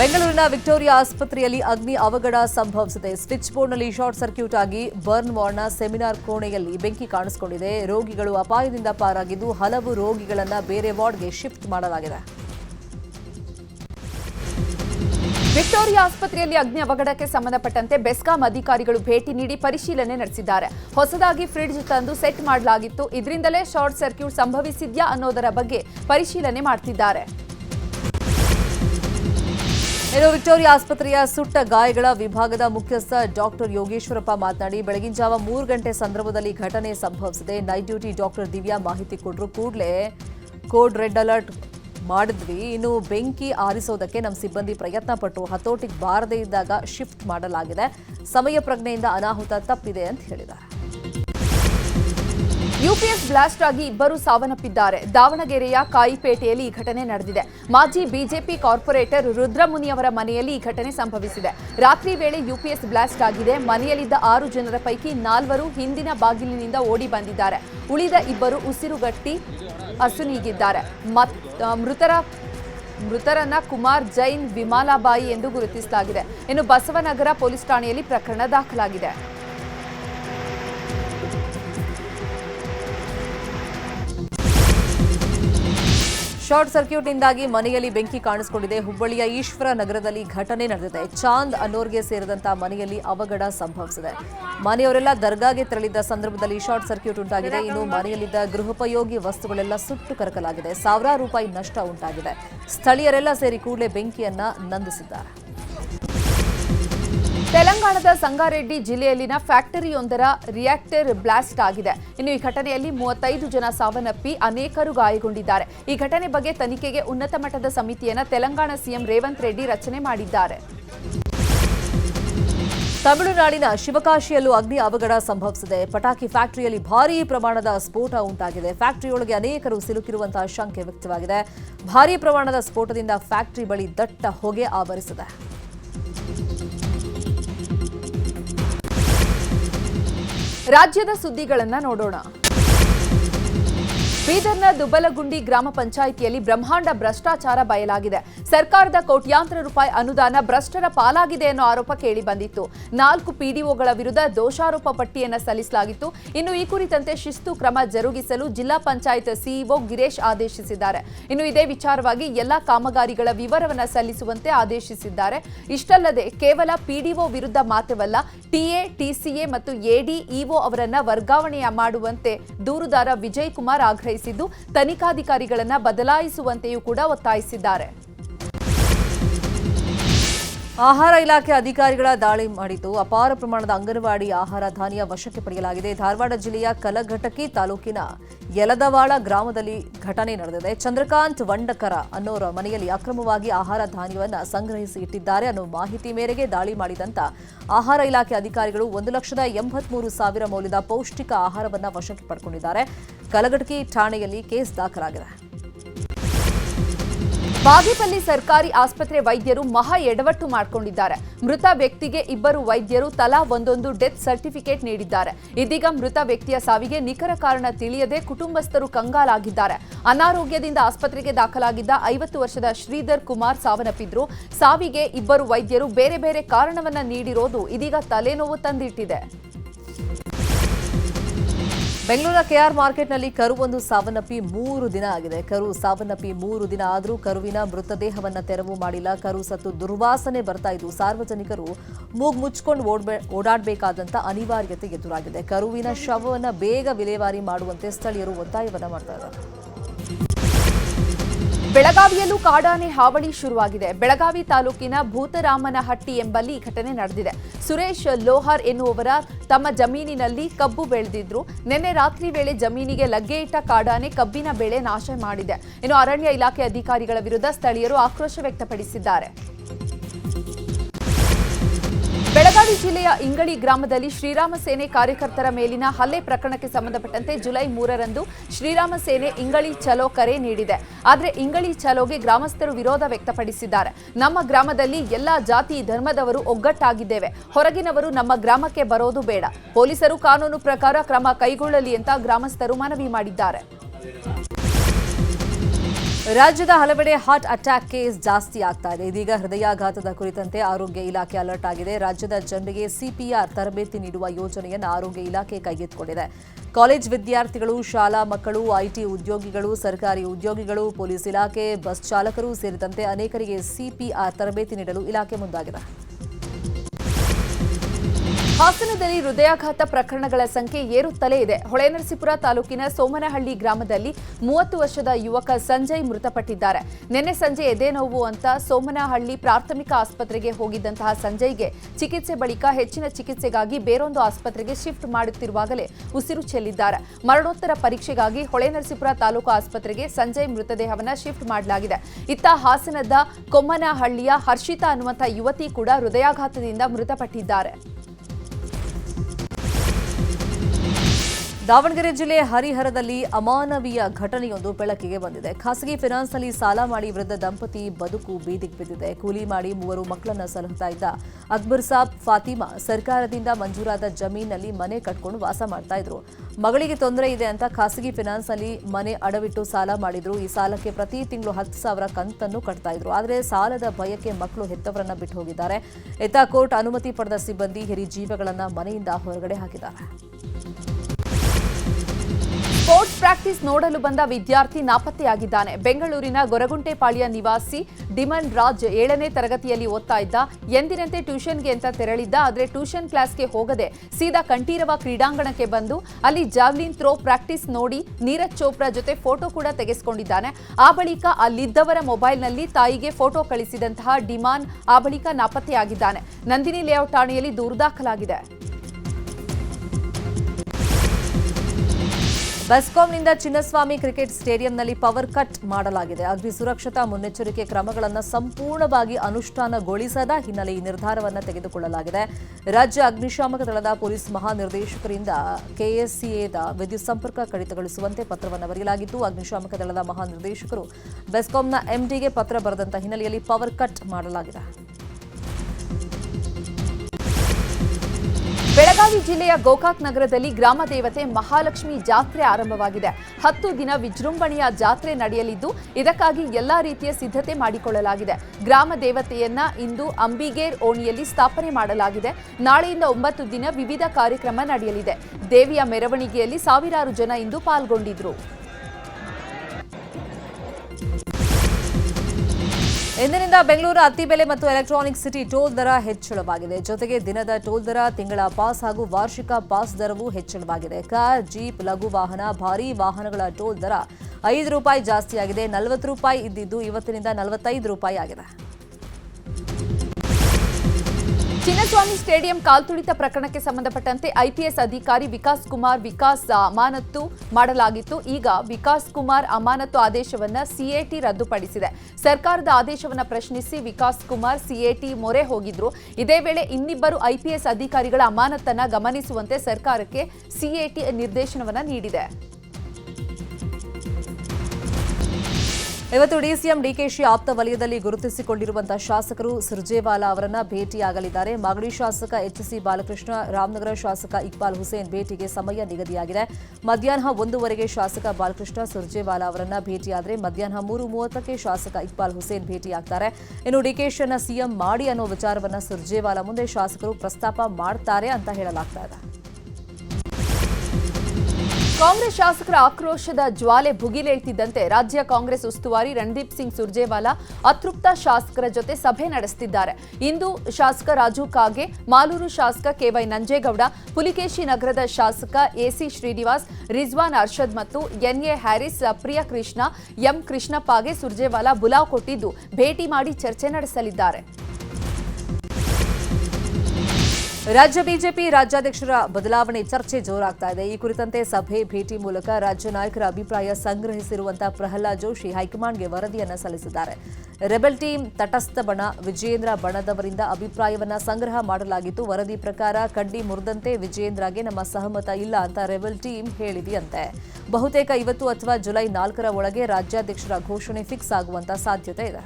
ಬೆಂಗಳೂರಿನ ವಿಕ್ಟೋರಿಯಾ ಆಸ್ಪತ್ರೆಯಲ್ಲಿ ಅಗ್ನಿ ಅವಘಡ ಸಂಭವಿಸಿದೆ. ಸ್ವಿಚ್ ಬೋರ್ಡ್ನಲ್ಲಿ ಶಾರ್ಟ್ ಸರ್ಕ್ಯೂಟ್ ಆಗಿ ಬರ್ನ್ ವಾರ್ಡ್ನ ಸೆಮಿನಾರ್ ಕೋಣೆಯಲ್ಲಿ ಬೆಂಕಿ ಕಾಣಿಸಿಕೊಂಡಿದೆ. ರೋಗಿಗಳು ಅಪಾಯದಿಂದ ಪಾರಾಗಿದ್ದು ಹಲವು ರೋಗಿಗಳನ್ನು ಬೇರೆ ವಾರ್ಡ್ಗೆ ಶಿಫ್ಟ್ ಮಾಡಲಾಗಿದೆ. ವಿಕ್ಟೋರಿಯಾ ಆಸ್ಪತ್ರೆಯಲ್ಲಿ ಅಗ್ನಿ ಅವಘಡಕ್ಕೆ ಸಂಬಂಧಪಟ್ಟಂತೆ ಬೆಸ್ಕಾಂ ಅಧಿಕಾರಿಗಳು ಭೇಟಿ ನೀಡಿ ಪರಿಶೀಲನೆ ನಡೆಸಿದ್ದಾರೆ. ಹೊಸದಾಗಿ ಫ್ರಿಡ್ಜ್ ತಂದು ಸೆಟ್ ಮಾಡಲಾಗಿತ್ತು. ಇದರಿಂದಲೇ ಶಾರ್ಟ್ ಸರ್ಕ್ಯೂಟ್ ಸಂಭವಿಸಿದ್ಯಾ ಅನ್ನೋದರ ಬಗ್ಗೆ ಪರಿಶೀಲನೆ ಮಾಡ್ತಿದ್ದಾರೆ. ಇನ್ನು ವಿಕ್ಟೋರಿಯಾ ಆಸ್ಪತ್ರೆಯ ಸುಟ್ಟ ಗಾಯಗಳ ವಿಭಾಗದ ಮುಖ್ಯಸ್ಥ ಡಾಕ್ಟರ್ ಯೋಗೇಶ್ವರಪ್ಪ ಮಾತನಾಡಿ, ಬೆಳಗಿನ ಜಾವ ಮೂರು ಗಂಟೆ ಸಂದರ್ಭದಲ್ಲಿ ಘಟನೆ ಸಂಭವಿಸಿದೆ. ನೈಟ್ ಡ್ಯೂಟಿ ಡಾಕ್ಟರ್ ದಿವ್ಯಾ ಮಾಹಿತಿ ಕೊಟ್ಟರು ಕೂಡಲೇ ಕೋಡ್ ರೆಡ್ ಅಲರ್ಟ್ ಮಾಡಿದ್ವಿ. ಇನ್ನು ಬೆಂಕಿ ಆರಿಸೋದಕ್ಕೆ ನಮ್ಮ ಸಿಬ್ಬಂದಿ ಪ್ರಯತ್ನ ಪಟ್ಟು ಹತೋಟಿಗೆ ಬಾರದೇ ಇದ್ದಾಗ ಶಿಫ್ಟ್ ಮಾಡಲಾಗಿದೆ. ಸಮಯ ಪ್ರಜ್ಞೆಯಿಂದ ಅನಾಹುತ ತಪ್ಪಿದೆ ಅಂತ ಹೇಳಿದ್ದಾರೆ. ಯುಪಿಎಸ್ ಬ್ಲಾಸ್ಟ್ ಆಗಿ ಇಬ್ಬರು ಸಾವನ್ನಪ್ಪಿದ್ದಾರೆ. ದಾವಣಗೆರೆಯ ಕಾಯಿಪೇಟೆಯಲ್ಲಿ ಈ ಘಟನೆ ನಡೆದಿದೆ. ಮಾಜಿ ಬಿಜೆಪಿ ಕಾರ್ಪೊರೇಟರ್ ರುದ್ರಮುನಿಯವರ ಮನೆಯಲ್ಲಿ ಈ ಘಟನೆ ಸಂಭವಿಸಿದೆ. ರಾತ್ರಿ ವೇಳೆ ಯುಪಿಎಸ್ ಬ್ಲಾಸ್ಟ್ ಆಗಿದೆ. ಮನೆಯಲ್ಲಿದ್ದ ಆರು ಜನರ ಪೈಕಿ ನಾಲ್ವರು ಹಿಂದಿನ ಬಾಗಿಲಿನಿಂದ ಓಡಿ ಬಂದಿದ್ದಾರೆ. ಉಳಿದ ಇಬ್ಬರು ಉಸಿರುಗಟ್ಟಿ ಅಸುನೀಗಿದ್ದಾರೆ ಮತ್ ಮೃತರ, ಮೃತರನ್ನ ಕುಮಾರ್ ಜೈನ್ ವಿಮಾಲಾಬಾಯಿ ಎಂದು ಗುರುತಿಸಲಾಗಿದೆ. ಇನ್ನು ಬಸವನಗರ ಪೊಲೀಸ್ ಠಾಣೆಯಲ್ಲಿ ಪ್ರಕರಣ ದಾಖಲಾಗಿದೆ. ಶಾರ್ಟ್ ಸರ್ಕ್ಯೂಟ್ನಿಂದಾಗಿ ಮನೆಯಲ್ಲಿ ಬೆಂಕಿ ಕಾಣಿಸಿಕೊಂಡಿದೆ. ಹುಬ್ಬಳ್ಳಿಯ ಈಶ್ವರ ನಗರದಲ್ಲಿ ಘಟನೆ ನಡೆದಿದೆ. ಚಾಂದ್ ಅನ್ನೋರ್ಗೆ ಸೇರಿದಂತ ಮನೆಯಲ್ಲಿ ಅವಘಡ ಸಂಭವಿಸಿದೆ. ಮನೆಯವರೆಲ್ಲ ದರ್ಗಾಗೆ ತೆರಳಿದ್ದ ಸಂದರ್ಭದಲ್ಲಿ ಶಾರ್ಟ್ ಸರ್ಕ್ಯೂಟ್ ಉಂಟಾಗಿದೆ. ಇನ್ನು ಮನೆಯಲ್ಲಿದ್ದ ಗೃಹೋಪಯೋಗಿ ವಸ್ತುಗಳೆಲ್ಲ ಸುಟ್ಟು ಕರಕಲಾಗಿದೆ. ಸಾವಿರಾರು ರೂಪಾಯಿ ನಷ್ಟ ಉಂಟಾಗಿದೆ. ಸ್ಥಳೀಯರೆಲ್ಲ ಸೇರಿ ಕೂಡಲೇ ಬೆಂಕಿಯನ್ನ ನಂದಿಸಿದ್ದಾರೆ. ತೆಲಂಗಾಣದ ಸಂಗಾರೆಡ್ಡಿ ಜಿಲ್ಲೆಯಲ್ಲಿನ ಫ್ಯಾಕ್ಟರಿಯೊಂದರ ರಿಯಾಕ್ಟರ್ ಬ್ಲಾಸ್ಟ್ ಆಗಿದೆ. ಇನ್ನು ಈ ಘಟನೆಯಲ್ಲಿ ಮೂವತ್ತೈದು ಜನ ಸಾವನ್ನಪ್ಪಿ ಅನೇಕರು ಗಾಯಗೊಂಡಿದ್ದಾರೆ. ಈ ಘಟನೆ ಬಗ್ಗೆ ತನಿಖೆಗೆ ಉನ್ನತ ಮಟ್ಟದ ಸಮಿತಿಯನ್ನು ತೆಲಂಗಾಣ ಸಿಎಂ ರೇವಂತ್ ರೆಡ್ಡಿ ರಚನೆ ಮಾಡಿದ್ದಾರೆ. ತಮಿಳುನಾಡಿನ ಶಿವಕಾಶಿಯಲ್ಲೂ ಅಗ್ನಿ ಅವಘಡ ಸಂಭವಿಸಿದೆ. ಪಟಾಕಿ ಫ್ಯಾಕ್ಟರಿಯಲ್ಲಿ ಭಾರೀ ಪ್ರಮಾಣದ ಸ್ಫೋಟ ಉಂಟಾಗಿದೆ. ಫ್ಯಾಕ್ಟರಿಯೊಳಗೆ ಅನೇಕರು ಸಿಲುಕಿರುವಂತಹ ಶಂಕೆ ವ್ಯಕ್ತವಾಗಿದೆ. ಭಾರೀ ಪ್ರಮಾಣದ ಸ್ಫೋಟದಿಂದ ಫ್ಯಾಕ್ಟರಿ ಬಳಿ ದಟ್ಟ ಹೊಗೆ ಆವರಿಸಿದೆ. ರಾಜ್ಯದ ಸುದ್ದಿಗಳನ್ನು ನೋಡೋಣ. ಬೀದರ್ನ ದುಬ್ಬಲಗುಂಡಿ ಗ್ರಾಮ ಪಂಚಾಯಿತಿಯಲ್ಲಿ ಬ್ರಹ್ಮಾಂಡ ಭ್ರಷ್ಟಾಚಾರ ಬಯಲಾಗಿದೆ. ಸರ್ಕಾರದ ಕೋಟ್ಯಾಂತರ ರೂಪಾಯಿ ಅನುದಾನ ಭ್ರಷ್ಟರ ಪಾಲಾಗಿದೆ ಎನ್ನುವ ಆರೋಪ ಕೇಳಿ ಬಂದಿತ್ತು. ನಾಲ್ಕು ಪಿಡಿಒಗಳ ವಿರುದ್ಧ ದೋಷಾರೋಪ ಪಟ್ಟಿಯನ್ನು ಸಲ್ಲಿಸಲಾಗಿತ್ತು. ಇನ್ನು ಈ ಕುರಿತಂತೆ ಶಿಸ್ತು ಕ್ರಮ ಜರುಗಿಸಲು ಜಿಲ್ಲಾ ಪಂಚಾಯತ್ ಸಿಇಒ ಗಿರೇಶ್ ಆದೇಶಿಸಿದ್ದಾರೆ. ಇನ್ನು ಇದೇ ವಿಚಾರವಾಗಿ ಎಲ್ಲಾ ಕಾಮಗಾರಿಗಳ ವಿವರವನ್ನು ಸಲ್ಲಿಸುವಂತೆ ಆದೇಶಿಸಿದ್ದಾರೆ. ಇಷ್ಟಲ್ಲದೆ ಕೇವಲ ಪಿಡಿಒ ವಿರುದ್ಧ ಮಾತ್ರವಲ್ಲ ಟಿಎ ಟಿಸಿಎ ಮತ್ತು ಎಡಿ ಇಒ ಅವರನ್ನ ವರ್ಗಾವಣೆ ಮಾಡುವಂತೆ ದೂರುದಾರ ವಿಜಯ್ ಕುಮಾರ್ ಆಗ್ರಹಿಸಿದ್ದು ತನಿಖಾಧಿಕಾರಿಗಳನ್ನ ಬದಲಾಯಿಸುವಂತೆಯೂ ಕೂಡ ಒತ್ತಾಯಿಸಿದ್ದಾರೆ. ಆಹಾರ ಇಲಾಖೆ ಅಧಿಕಾರಿಗಳ ದಾಳಿ ಮಾಡಿತು ಅಪಾರ ಪ್ರಮಾಣದ ಅಂಗನವಾಡಿ ಆಹಾರ ಧಾನ್ಯ ವಶಕ್ಕೆ ಪಡೆಯಲಾಗಿದೆ. ಧಾರವಾಡ ಜಿಲ್ಲೆಯ ಕಲಘಟಕಿ ತಾಲೂಕಿನ ಯಲದವಾಳ ಗ್ರಾಮದಲ್ಲಿ ಘಟನೆ ನಡೆದಿದೆ. ಚಂದ್ರಕಾಂತ್ ವಂಡಕರ ಅನ್ನೋರ ಮನೆಯಲ್ಲಿ ಅಕ್ರಮವಾಗಿ ಆಹಾರ ಧಾನ್ಯವನ್ನು ಸಂಗ್ರಹಿಸಿ ಇಟ್ಟಿದ್ದಾರೆ ಅನ್ನೋ ಮಾಹಿತಿ ಮೇರೆಗೆ ದಾಳಿ ಮಾಡಿದಂತ ಆಹಾರ ಇಲಾಖೆ ಅಧಿಕಾರಿಗಳು ಒಂದು ಲಕ್ಷದ ಎಂಬತ್ಮೂರು ಸಾವಿರ ಮೌಲ್ಯದ ಪೌಷ್ಟಿಕ ಆಹಾರವನ್ನು ವಶಕ್ಕೆ ಪಡ್ಕೊಂಡಿದ್ದಾರೆ. ಕಲಘಟಕಿ ಠಾಣೆಯಲ್ಲಿ ಕೇಸ್ ದಾಖಲಾಗಿದೆ. ಬಾಗೇಪಲ್ಲಿ ಸರ್ಕಾರಿ ಆಸ್ಪತ್ರೆ ವೈದ್ಯರು ಮಹಾ ಎಡವಟ್ಟು ಮಾಡಿಕೊಂಡಿದ್ದಾರೆ. ಮೃತ ವ್ಯಕ್ತಿಗೆ ಇಬ್ಬರು ವೈದ್ಯರು ತಲಾ ಒಂದೊಂದು ಡೆತ್ ಸರ್ಟಿಫಿಕೇಟ್ ನೀಡಿದ್ದಾರೆ. ಇದೀಗ ಮೃತ ವ್ಯಕ್ತಿಯ ಸಾವಿಗೆ ನಿಖರ ಕಾರಣ ತಿಳಿಯದೆ ಕುಟುಂಬಸ್ಥರು ಕಂಗಾಲಾಗಿದ್ದಾರೆ. ಅನಾರೋಗ್ಯದಿಂದ ಆಸ್ಪತ್ರೆಗೆ ದಾಖಲಾಗಿದ್ದ ಐವತ್ತು ವರ್ಷದ ಶ್ರೀಧರ್ ಕುಮಾರ್ ಸಾವನ್ನಪ್ಪಿದ್ರು. ಸಾವಿಗೆ ಇಬ್ಬರು ವೈದ್ಯರು ಬೇರೆ ಬೇರೆ ಕಾರಣವನ್ನ ನೀಡಿರೋದು ಇದೀಗ ತಲೆನೋವು ತಂದಿಟ್ಟಿದೆ. ಬೆಂಗಳೂರಿನ ಕೆಆರ್ ಮಾರ್ಕೆಟ್ನಲ್ಲಿ ಕರುವೊಂದು ಸಾವನ್ನಪ್ಪಿ ಮೂರು ದಿನ ಆಗಿದೆ. ಕರು ಸಾವನ್ನಪ್ಪಿ ಮೂರು ದಿನ ಆದರೂ ಕರುವಿನ ಮೃತದೇಹವನ್ನ ತೆರವು ಮಾಡಿಲ್ಲ. ಕರು ಸತ್ತು ದುರ್ವಾಸನೆ ಬರ್ತಾ ಇದ್ದು ಸಾರ್ವಜನಿಕರು ಮೂಗ್ ಮುಚ್ಕೊಂಡು ಓಡ್ಬೇ ಅನಿವಾರ್ಯತೆ ಎದುರಾಗಿದೆ. ಕರುವಿನ ಶವವನ್ನು ಬೇಗ ವಿಲೇವಾರಿ ಮಾಡುವಂತೆ ಸ್ಥಳೀಯರು ಒತ್ತಾಯವನ್ನು ಮಾಡ್ತಾ ಇದ್ದಾರೆ. ಬೆಳಗಾವಿಯಲ್ಲೂ ಕಾಡಾನೆ ಹಾವಳಿ ಶುರುವಾಗಿದೆ. ಬೆಳಗಾವಿ ತಾಲೂಕಿನ ಭೂತರಾಮನಹಟ್ಟಿ ಎಂಬಲ್ಲಿ ಈ ಘಟನೆ ನಡೆದಿದೆ. ಸುರೇಶ್ ಲೋಹಾರ್ ಎನ್ನುವವರ ತಮ್ಮ ಜಮೀನಿನಲ್ಲಿ ಕಬ್ಬು ಬೆಳೆದಿದ್ರು. ನಿನ್ನೆ ರಾತ್ರಿ ವೇಳೆ ಜಮೀನಿಗೆ ಲಗ್ಗೆ ಇಟ್ಟ ಕಾಡಾನೆ ಕಬ್ಬಿನ ಬೆಳೆ ನಾಶ ಮಾಡಿದೆ. ಇನ್ನು ಅರಣ್ಯ ಇಲಾಖೆ ಅಧಿಕಾರಿಗಳ ವಿರುದ್ಧ ಸ್ಥಳೀಯರು ಆಕ್ರೋಶ ವ್ಯಕ್ತಪಡಿಸಿದ್ದಾರೆ. ಬೆಳಗಾವಿ ಜಿಲ್ಲೆಯ ಇಂಗಳಿ ಗ್ರಾಮದಲ್ಲಿ ಶ್ರೀರಾಮ ಸೇನೆ ಕಾರ್ಯಕರ್ತರ ಮೇಲಿನ ಹಲ್ಲೆ ಪ್ರಕರಣಕ್ಕೆ ಸಂಬಂಧಪಟ್ಟಂತೆ ಜುಲೈ ಮೂರರಂದು ಶ್ರೀರಾಮ ಸೇನೆ ಇಂಗಳಿ ಚಲೋ ಕರೆ ನೀಡಿದೆ. ಆದರೆ ಇಂಗಳಿ ಚಲೋಗೆ ಗ್ರಾಮಸ್ಥರು ವಿರೋಧ ವ್ಯಕ್ತಪಡಿಸಿದ್ದಾರೆ. ನಮ್ಮ ಗ್ರಾಮದಲ್ಲಿ ಎಲ್ಲಾ ಜಾತಿ ಧರ್ಮದವರು ಒಗ್ಗಟ್ಟಾಗಿದ್ದೇವೆ. ಹೊರಗಿನವರು ನಮ್ಮ ಗ್ರಾಮಕ್ಕೆ ಬರೋದು ಬೇಡ. ಪೊಲೀಸರು ಕಾನೂನು ಪ್ರಕಾರ ಕ್ರಮ ಕೈಗೊಳ್ಳಲಿ ಅಂತ ಗ್ರಾಮಸ್ಥರು ಮನವಿ ಮಾಡಿದ್ದಾರೆ. ರಾಜ್ಯದ ಹಲವೆಡೆ ಹಾರ್ಟ್ ಅಟ್ಯಾಕ್ ಕೇಸ್ ಜಾಸ್ತಿ ಆಗ್ತಾ ಇದೆ. ಇದೀಗ ಹೃದಯಾಘಾತದ ಕುರಿತಂತೆ ಆರೋಗ್ಯ ಇಲಾಖೆ ಅಲರ್ಟ್ ಆಗಿದೆ. ರಾಜ್ಯದ ಜನರಿಗೆ ಸಿಪಿಆರ್ ತರಬೇತಿ ನೀಡುವ ಯೋಜನೆಯನ್ನು ಆರೋಗ್ಯ ಇಲಾಖೆ ಕೈಗೆತ್ತಿಕೊಂಡಿದೆ. ಕಾಲೇಜ್ ವಿದ್ಯಾರ್ಥಿಗಳು, ಶಾಲಾ ಮಕ್ಕಳು, ಐಟಿ ಉದ್ಯೋಗಿಗಳು, ಸರ್ಕಾರಿ ಉದ್ಯೋಗಿಗಳು, ಪೊಲೀಸ್ ಇಲಾಖೆ, ಬಸ್ ಚಾಲಕರು ಸೇರಿದಂತೆ ಅನೇಕರಿಗೆ ಸಿಪಿಆರ್ ತರಬೇತಿ ನೀಡಲು ಇಲಾಖೆ ಮುಂದಾಗಿದೆ. ಹಾಸನದಲ್ಲಿ ಹೃದಯಾಘಾತ ಪ್ರಕರಣಗಳ ಸಂಖ್ಯೆ ಏರುತ್ತಲೇ ಇದೆ. ಹೊಳೆನರಸೀಪುರ ತಾಲೂಕಿನ ಸೋಮನಹಳ್ಳಿ ಗ್ರಾಮದಲ್ಲಿ ಮೂವತ್ತು ವರ್ಷದ ಯುವಕ ಸಂಜಯ್ ಮೃತಪಟ್ಟಿದ್ದಾರೆ. ನಿನ್ನೆ ಸಂಜೆ ಎದೆ ನೋವು ಅಂತ ಸೋಮನಹಳ್ಳಿ ಪ್ರಾಥಮಿಕ ಆಸ್ಪತ್ರೆಗೆ ಹೋಗಿದ್ದಂತಹ ಸಂಜಯ್ಗೆ ಚಿಕಿತ್ಸೆ ಬಳಿಕ ಹೆಚ್ಚಿನ ಚಿಕಿತ್ಸೆಗಾಗಿ ಬೇರೊಂದು ಆಸ್ಪತ್ರೆಗೆ ಶಿಫ್ಟ್ ಮಾಡುತ್ತಿರುವಾಗಲೇ ಉಸಿರು ಚೆಲ್ಲಿದ್ದಾರೆ. ಮರಣೋತ್ತರ ಪರೀಕ್ಷೆಗಾಗಿ ಹೊಳೆನರಸೀಪುರ ತಾಲೂಕು ಆಸ್ಪತ್ರೆಗೆ ಸಂಜಯ್ ಮೃತದೇಹವನ್ನು ಶಿಫ್ಟ್ ಮಾಡಲಾಗಿದೆ. ಇತ್ತ ಹಾಸನದ ಕೊಮ್ಮನಹಳ್ಳಿಯ ಹರ್ಷಿತಾ ಅನ್ನುವಂಥ ಯುವತಿ ಕೂಡ ಹೃದಯಾಘಾತದಿಂದ ಮೃತಪಟ್ಟಿದ್ದಾರೆ. ದಾವಣಗೆರೆ ಜಿಲ್ಲೆ ಹರಿಹರದಲ್ಲಿ ಅಮಾನವೀಯ ಘಟನೆಯೊಂದು ಬೆಳಕಿಗೆ ಬಂದಿದೆ. ಖಾಸಗಿ ಫಿನಾನ್ಸ್ನಲ್ಲಿ ಸಾಲ ಮಾಡಿ ವೃದ್ಧ ದಂಪತಿ ಬದುಕು ಬೀದಿಗೆ ಬಿದ್ದಿದೆ. ಕೂಲಿ ಮಾಡಿ ಮೂವರು ಮಕ್ಕಳನ್ನು ಸಲಹುತ್ತಾ ಇದ್ದ ಅಕ್ಬರ್ ಸಾಬ್, ಫಾತಿಮಾ ಸರ್ಕಾರದಿಂದ ಮಂಜೂರಾದ ಜಮೀನಲ್ಲಿ ಮನೆ ಕಟ್ಕೊಂಡು ವಾಸ ಮಾಡ್ತಾ ಇದ್ರು. ಮಗಳಿಗೆ ತೊಂದರೆ ಇದೆ ಅಂತ ಖಾಸಗಿ ಫಿನಾನ್ಸ್ನಲ್ಲಿ ಮನೆ ಅಡವಿಟ್ಟು ಸಾಲ ಮಾಡಿದ್ರು. ಈ ಸಾಲಕ್ಕೆ ಪ್ರತಿ ತಿಂಗಳು ಹತ್ತು ಸಾವಿರ ಕಂತನ್ನು ಕಟ್ತಾ ಇದ್ರು. ಆದರೆ ಸಾಲದ ಭಯಕ್ಕೆ ಮಕ್ಕಳು ಹೆತ್ತವರನ್ನ ಬಿಟ್ಟು ಹೋಗಿದ್ದಾರೆ. ಎತ್ತ ಕೋರ್ಟ್ ಅನುಮತಿ ಪಡೆದ ಸಿಬ್ಬಂದಿ ಹಿರಿ ಜೀವಗಳನ್ನ ಮನೆಯಿಂದ ಹೊರಗಡೆ ಹಾಕಿದ್ದಾರೆ. ಸ್ಪೋರ್ಟ್ಸ್ ಪ್ರಾಕ್ಟೀಸ್ ನೋಡಲು ಬಂದ ವಿದ್ಯಾರ್ಥಿ ನಾಪತ್ತೆಯಾಗಿದ್ದಾನೆ. ಬೆಂಗಳೂರಿನ ಗೊರಗುಂಟೆಪಾಳ್ಯ ನಿವಾಸಿ ಡಿಮನ್ ರಾಜ್ ಏಳನೇ ತರಗತಿಯಲ್ಲಿ ಓದ್ತಾ ಇದ್ದ. ಎಂದಿನಂತೆ ಟ್ಯೂಷನ್ಗೆ ಅಂತ ತೆರಳಿದ್ದ, ಆದರೆ ಟ್ಯೂಷನ್ ಕ್ಲಾಸ್ಗೆ ಹೋಗದೆ ಸೀದಾ ಕಂಠೀರವ ಕ್ರೀಡಾಂಗಣಕ್ಕೆ ಬಂದು ಅಲ್ಲಿ ಜಾವ್ಲಿನ್ ಥ್ರೋ ಪ್ರಾಕ್ಟೀಸ್ ನೋಡಿ ನೀರಜ್ ಚೋಪ್ರಾ ಜೊತೆ ಫೋಟೋ ಕೂಡ ತೆಗೆಸಿಕೊಂಡಿದ್ದಾನೆ. ಆ ಬಳಿಕ ಅಲ್ಲಿದ್ದವರ ಮೊಬೈಲ್ನಲ್ಲಿ ತಾಯಿಗೆ ಫೋಟೋ ಕಳಿಸಿದಂತಹ ಡಿಮಾನ್ ಆ ಬಳಿಕ ನಾಪತ್ತೆಯಾಗಿದ್ದಾನೆ. ನಂದಿನಿ ಲೇಔಟ್ ಠಾಣೆಯಲ್ಲಿ ದೂರು ದಾಖಲಾಗಿದೆ. ಬೆಸ್ಕಾಂನಿಂದ ಚಿನ್ನಸ್ವಾಮಿ ಕ್ರಿಕೆಟ್ ಸ್ಟೇಡಿಯಂನಲ್ಲಿ ಪವರ್ ಕಟ್ ಮಾಡಲಾಗಿದೆ. ಅಗ್ನಿ ಸುರಕ್ಷತಾ ಮುನ್ನೆಚ್ಚರಿಕೆ ಕ್ರಮಗಳನ್ನು ಸಂಪೂರ್ಣವಾಗಿ ಅನುಷ್ಠಾನಗೊಳಿಸದ ಹಿನ್ನೆಲೆ ಈ ನಿರ್ಧಾರವನ್ನು ತೆಗೆದುಕೊಳ್ಳಲಾಗಿದೆ. ರಾಜ್ಯ ಅಗ್ನಿಶಾಮಕ ದಳದ ಪೊಲೀಸ್ ಮಹಾನಿರ್ದೇಶಕರಿಂದ ಕೆಎಸ್ಸಿಎದ ವಿದ್ಯುತ್ ಸಂಪರ್ಕ ಕಡಿತಗೊಳಿಸುವಂತೆ ಪತ್ರವನ್ನು ಬರೆಯಲಾಗಿದ್ದು ಅಗ್ನಿಶಾಮಕ ದಳದ ಮಹಾನಿರ್ದೇಶಕರು ಬೆಸ್ಕಾಂನ ಎಂಡಿಗೆ ಪತ್ರ ಬರೆದಂತಹ ಹಿನ್ನೆಲೆಯಲ್ಲಿ ಪವರ್ ಕಟ್ ಮಾಡಲಾಗಿದೆ. ಬೆಳಗಾವಿ ಜಿಲ್ಲೆಯ ಗೋಕಾಕ್ ನಗರದಲ್ಲಿ ಗ್ರಾಮ ದೇವತೆ ಮಹಾಲಕ್ಷ್ಮಿ ಜಾತ್ರೆ ಆರಂಭವಾಗಿದೆ. ಹತ್ತು ದಿನ ವಿಜೃಂಭಣೆಯ ಜಾತ್ರೆ ನಡೆಯಲಿದ್ದು, ಇದಕ್ಕಾಗಿ ಎಲ್ಲಾ ರೀತಿಯ ಸಿದ್ಧತೆ ಮಾಡಿಕೊಳ್ಳಲಾಗಿದೆ. ಗ್ರಾಮ ದೇವತೆಯನ್ನ ಇಂದು ಅಂಬಿಗೇರ್ ಓಣಿಯಲ್ಲಿ ಸ್ಥಾಪನೆ ಮಾಡಲಾಗಿದೆ. ನಾಳೆಯಿಂದ ಒಂಬತ್ತು ದಿನ ವಿವಿಧ ಕಾರ್ಯಕ್ರಮ ನಡೆಯಲಿದೆ. ದೇವಿಯ ಮೆರವಣಿಗೆಯಲ್ಲಿ ಸಾವಿರಾರು ಜನ ಇಂದು ಪಾಲ್ಗೊಂಡಿದ್ರು. ಇಂದಿನಿಂದ ಬೆಂಗಳೂರು ಅತಿ ಬೆಲೆ ಮತ್ತು ಎಲೆಕ್ಟ್ರಾನಿಕ್ ಸಿಟಿ ಟೋಲ್ ದರ ಹೆಚ್ಚಳವಾಗಿದೆ. ಜೊತೆಗೆ ದಿನದ ಟೋಲ್ ದರ ತಿಂಗಳ ಪಾಸ್ ಹಾಗೂ ವಾರ್ಷಿಕ ಪಾಸ್ ದರವೂ ಹೆಚ್ಚಳವಾಗಿದೆ. ಕಾರ್, ಜೀಪ್, ಲಘು ವಾಹನ, ಭಾರೀ ವಾಹನಗಳ ಟೋಲ್ ದರ ಐದು ರೂಪಾಯಿ ಜಾಸ್ತಿಯಾಗಿದೆ. ನಲವತ್ತು ರೂಪಾಯಿ ಇದ್ದಿದ್ದು ಇವತ್ತಿನಿಂದ ನಲವತ್ತೈದು ರೂಪಾಯಿ ಆಗಿದೆ. ಚಿನ್ನಸ್ವಾಮಿ ಸ್ಟೇಡಿಯಂ ಕಾಲ್ತುಳಿತ ಪ್ರಕರಣಕ್ಕೆ ಸಂಬಂಧಪಟ್ಟಂತೆ ಐಪಿಎಸ್ ಅಧಿಕಾರಿ ವಿಕಾಸ್ ಕುಮಾರ್ ವಿಕಾಸ್ ಅಮಾನತು ಮಾಡಲಾಗಿತ್ತು. ಈಗ ವಿಕಾಸ್ ಕುಮಾರ್ ಅಮಾನತು ಆದೇಶವನ್ನ ಸಿಎಟಿ ರದ್ದುಪಡಿಸಿದೆ. ಸರ್ಕಾರದ ಆದೇಶವನ್ನ ಪ್ರಶ್ನಿಸಿ ವಿಕಾಸ್ ಕುಮಾರ್ ಸಿಎಟಿ ಮೊರೆ ಹೋಗಿದ್ರು. ಇದೇ ವೇಳೆ ಇನ್ನಿಬ್ಬರು ಐಪಿಎಸ್ ಅಧಿಕಾರಿಗಳ ಅಮಾನತನ್ನ ಗಮನಿಸುವಂತೆ ಸರ್ಕಾರಕ್ಕೆ ಸಿಎಟಿ ನಿರ್ದೇಶನವನ್ನ ನೀಡಿದೆ. ಇವತ್ತು ಡಿಸಿಎಂ ಡಿಕೆಶಿ ಆಪ್ತ ವಲಯದಲ್ಲಿ ಗುರುತಿಸಿಕೊಂಡಿರುವಂತಹ ಶಾಸಕರು ಸುರ್ಜೇವಾಲಾ ಅವರನ್ನ ಭೇಟಿಯಾಗಲಿದ್ದಾರೆ. ಮಾಗಡಿ ಶಾಸಕ ಎಚ್ಸಿ ಬಾಲಕೃಷ್ಣ, ರಾಮನಗರ ಶಾಸಕ ಇಕ್ಬಾಲ್ ಹುಸೇನ್ ಭೇಟಿಗೆ ಸಮಯ ನಿಗದಿಯಾಗಿದೆ. ಮಧ್ಯಾಹ್ನ ಒಂದೂವರೆಗೆ ಶಾಸಕ ಬಾಲಕೃಷ್ಣ ಸುರ್ಜೇವಾಲಾ ಅವರನ್ನ ಭೇಟಿಯಾದರೆ ಮಧ್ಯಾಹ್ನ ಮೂರು ಮೂವತ್ತಕ್ಕೆ ಶಾಸಕ ಇಕ್ಬಾಲ್ ಹುಸೇನ್ ಭೇಟಿಯಾಗ್ತಾರೆ. ಇನ್ನು ಡಿಕೆಶಿಯನ್ನ ಸಿಎಂ ಮಾಡಿ ಅನ್ನೋ ವಿಚಾರವನ್ನ ಸುರ್ಜೇವಾಲಾ ಮುಂದೆ ಶಾಸಕರು ಪ್ರಸ್ತಾಪ ಮಾಡ್ತಾರೆ ಅಂತ ಹೇಳಲಾಗ್ತಾ ಇದೆ. ಕಾಂಗ್ರೆಸ್ ಶಾಸಕರ ಆಕ್ರೋಶದ ಜ್ವಾಲೆ ಭುಗಿಲೇಳ್ತಿದ್ದಂತೆ ರಾಜ್ಯ ಕಾಂಗ್ರೆಸ್ ಉಸ್ತುವಾರಿ ರಣದೀಪ್ ಸಿಂಗ್ ಸುರ್ಜೇವಾಲಾ ಅತೃಪ್ತ ಶಾಸಕರ ಜೊತೆ ಸಭೆ ನಡೆಸುತ್ತಿದ್ದಾರೆ ಇಂದು ಶಾಸಕ ರಾಜು ಕಾಗೆ, ಮಾಲೂರು ಶಾಸಕ ಕೆವೈ ನಂಜೇಗೌಡ, ಪುಲಿಕೇಶಿ ನಗರದ ಶಾಸಕ ಎಸಿ ಶ್ರೀನಿವಾಸ್, ರಿಜ್ವಾನ್ ಅರ್ಷದ್ ಮತ್ತು N A Haris, Priya Krishna, M. ಕೃಷ್ಣಪ್ಪಗೆ Surjewala ಬುಲಾವ್ ಕೊಟ್ಟಿದ್ದು, ಭೇಟಿ ಮಾಡಿ ಚರ್ಚೆ ನಡೆಸಲಿದ್ದಾರೆ. ರಾಜ್ಯ ಬಿಜೆಪಿ ರಾಜ್ಯಾಧ್ಯಕ್ಷರ ಬದಲಾವಣೆ ಚರ್ಚೆ ಜೋರಾಗ್ತಾ ಇದೆ. ಈ ಕುರಿತಂತೆ ಸಭೆ ಭೇಟಿ ಮೂಲಕ ರಾಜ್ಯ ನಾಯಕರ ಅಭಿಪ್ರಾಯ ಸಂಗ್ರಹಿಸಿರುವಂತಹ ಪ್ರಹ್ಲಾದ್ ಜೋಶಿ ಹೈಕಮಾಂಡ್ಗೆ ವರದಿಯನ್ನು ಸಲ್ಲಿಸಿದ್ದಾರೆ. ರೆಬೆಲ್ ಟೀಮ್ ತಟಸ್ಥ ಬಣ ವಿಜಯೇಂದ್ರ ಬಣದವರಿಂದ ಅಭಿಪ್ರಾಯವನ್ನ ಸಂಗ್ರಹ ಮಾಡಲಾಗಿತ್ತು. ವರದಿ ಪ್ರಕಾರ ಕಡ್ಡಿ ಮುರಿದಂತೆ ವಿಜಯೇಂದ್ರಗೆ ನಮ್ಮ ಸಹಮತ ಇಲ್ಲ ಅಂತ ರೆಬೆಲ್ ಟೀಮ್ ಹೇಳಿದೆಯಂತೆ. ಬಹುತೇಕ ಇವತ್ತು ಅಥವಾ ಜುಲೈ ನಾಲ್ಕರ ಒಳಗೆ ರಾಜ್ಯಾಧ್ಯಕ್ಷರ ಘೋಷಣೆ ಫಿಕ್ಸ್ ಆಗುವಂತ ಸಾಧ್ಯತೆ ಇದೆ.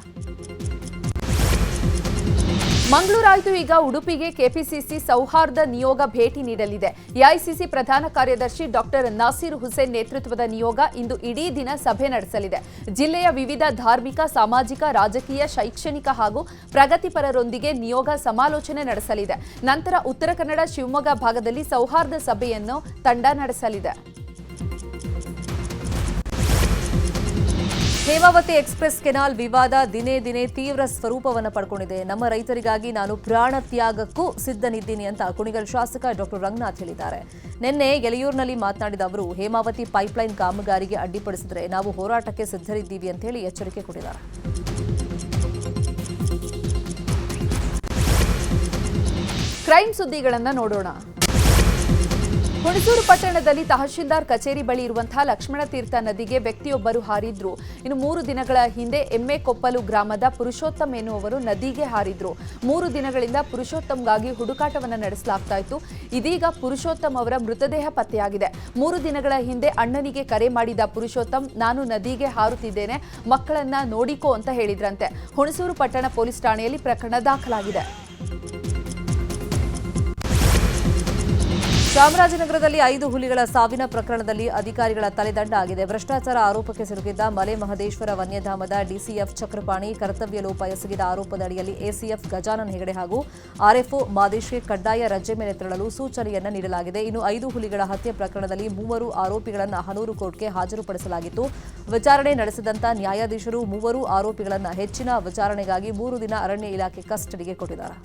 ಮಂಗಳೂರಾಯ್ತು ಈಗ ಉಡುಪಿಗೆ ಕೆಪಿಸಿಸಿ ಸೌಹಾರ್ದ ನಿಯೋಗ ಭೇಟಿ ನೀಡಲಿದೆ. ಎಐಸಿಸಿ ಪ್ರಧಾನ ಕಾರ್ಯದರ್ಶಿ ಡಾಕ್ಟರ್ ನಾಸೀರ್ ಹುಸೇನ್ ನೇತೃತ್ವದ ನಿಯೋಗ ಇಂದು ಇಡೀ ದಿನ ಸಭೆ ನಡೆಸಲಿದೆ. ಜಿಲ್ಲೆಯ ವಿವಿಧ ಧಾರ್ಮಿಕ, ಸಾಮಾಜಿಕ, ರಾಜಕೀಯ, ಶೈಕ್ಷಣಿಕ ಹಾಗೂ ಪ್ರಗತಿಪರರೊಂದಿಗೆ ನಿಯೋಗ ಸಮಾಲೋಚನೆ ನಡೆಸಲಿದೆ. ನಂತರ ಉತ್ತರ ಕನ್ನಡ ಶಿವಮೊಗ್ಗ ಭಾಗದಲ್ಲಿ ಸೌಹಾರ್ದ ಸಭೆಯನ್ನು ತಂಡ ನಡೆಸಲಿದೆ. ಹೇಮಾವತಿ ಎಕ್ಸ್ಪ್ರೆಸ್ ಕೆನಾಲ್ ವಿವಾದ ದಿನೇ ದಿನೇ ತೀವ್ರ ಸ್ವರೂಪವನ್ನು ಪಡ್ಕೊಂಡಿದೆ. ನಮ್ಮ ರೈತರಿಗಾಗಿ ನಾನು ಪ್ರಾಣ ತ್ಯಾಗಕ್ಕೂ ಸಿದ್ಧನಿದ್ದೀನಿ ಅಂತ ಕುಣಿಗಲ್ ಶಾಸಕ ಡಾಕ್ಟರ್ ರಂಗನಾಥ್ ಹೇಳಿದ್ದಾರೆ. ನಿನ್ನೆ ಎಲೆಯೂರಿನಲ್ಲಿ ಮಾತನಾಡಿದ ಅವರು, ಹೇಮಾವತಿ ಪೈಪ್ಲೈನ್ ಕಾಮಗಾರಿಗೆ ಅಡ್ಡಿಪಡಿಸಿದರೆ ನಾವು ಹೋರಾಟಕ್ಕೆ ಸಿದ್ಧರಿದ್ದೀವಿ ಅಂತ ಹೇಳಿ ಎಚ್ಚರಿಕೆ ಕೊಟ್ಟಿದ್ದಾರೆ. ಕ್ರೈಮ್ ಸುದ್ದಿಗಳನ್ನು ನೋಡೋಣ. ಹುಣಸೂರು ಪಟ್ಟಣದಲ್ಲಿ ತಹಶೀಲ್ದಾರ್ ಕಚೇರಿ ಬಳಿ ಇರುವಂತಹ ಲಕ್ಷ್ಮಣ ತೀರ್ಥ ನದಿಗೆ ವ್ಯಕ್ತಿಯೊಬ್ಬರು ಹಾರಿದ್ರು. ಇನ್ನು ಮೂರು ದಿನಗಳ ಹಿಂದೆ ಎಮ್ಮೆಕೊಪ್ಪಲು ಗ್ರಾಮದ ಪುರುಷೋತ್ತಮ್ ಎನ್ನುವರು ನದಿಗೆ ಹಾರಿದ್ರು. ಮೂರು ದಿನಗಳಿಂದ ಪುರುಷೋತ್ತಮ್ಗಾಗಿ ಹುಡುಕಾಟವನ್ನು ನಡೆಸಲಾಗ್ತಾ ಇತ್ತು. ಇದೀಗ ಪುರುಷೋತ್ತಮ್ ಅವರ ಮೃತದೇಹ ಪತ್ತೆಯಾಗಿದೆ. ಮೂರು ದಿನಗಳ ಹಿಂದೆ ಅಣ್ಣನಿಗೆ ಕರೆ ಮಾಡಿದ ಪುರುಷೋತ್ತಮ್, ನಾನು ನದಿಗೆ ಹಾರುತ್ತಿದ್ದೇನೆ, ಮಕ್ಕಳನ್ನ ನೋಡಿಕೋ ಅಂತ ಹೇಳಿದ್ರಂತೆ. ಹುಣಸೂರು ಪಟ್ಟಣ ಪೊಲೀಸ್ ಠಾಣೆಯಲ್ಲಿ ಪ್ರಕರಣ ದಾಖಲಾಗಿದೆ. ಚಾಮರಾಜನಗರದಲ್ಲಿ ಐದು ಹುಲಿಗಳ ಸಾವಿನ ಪ್ರಕರಣದಲ್ಲಿ ಅಧಿಕಾರಿಗಳ ತಲೆದಂಡ ಆಗಿದೆ. ಭ್ರಷ್ಟಾಚಾರ ಆರೋಪಕ್ಕೆ ಸಿಲುಕಿದ್ದ ಮಲೆ ಮಹದೇಶ್ವರ ವನ್ಯಧಾಮದ ಡಿಸಿಎಫ್ ಚಕ್ರಪಾಣಿ ಕರ್ತವ್ಯ ಲೋಪ ಎಸಗಿದ ಆರೋಪದ ಅಡಿಯಲ್ಲಿ ಎಸಿಎಫ್ ಗಜಾನನ್ ಹೆಗಡೆ ಹಾಗೂ ಆರ್ಎಫ್ಒ ಮಾದೇಶ್ಗೆ ಕಡ್ಡಾಯ ರಜೆ ಮೇಲೆ ತೆರಳಲು ಸೂಚನೆಯನ್ನು ನೀಡಲಾಗಿದೆ. ಇನ್ನು ಐದು ಹುಲಿಗಳ ಹತ್ಯೆ ಪ್ರಕರಣದಲ್ಲಿ ಮೂವರು ಆರೋಪಿಗಳನ್ನು ಹನೂರು ಕೋರ್ಟ್ಗೆ ಹಾಜರುಪಡಿಸಲಾಗಿತ್ತು. ವಿಚಾರಣೆ ನಡೆಸಿದಂತ ನ್ಯಾಯಾಧೀಶರು ಮೂವರು ಆರೋಪಿಗಳನ್ನು ಹೆಚ್ಚಿನ ವಿಚಾರಣೆಗಾಗಿ ಮೂರು ದಿನ ಅರಣ್ಯ ಇಲಾಖೆ ಕಸ್ಟಡಿಗೆ ಕೊಟ್ಟಿದ್ದಾರೆ.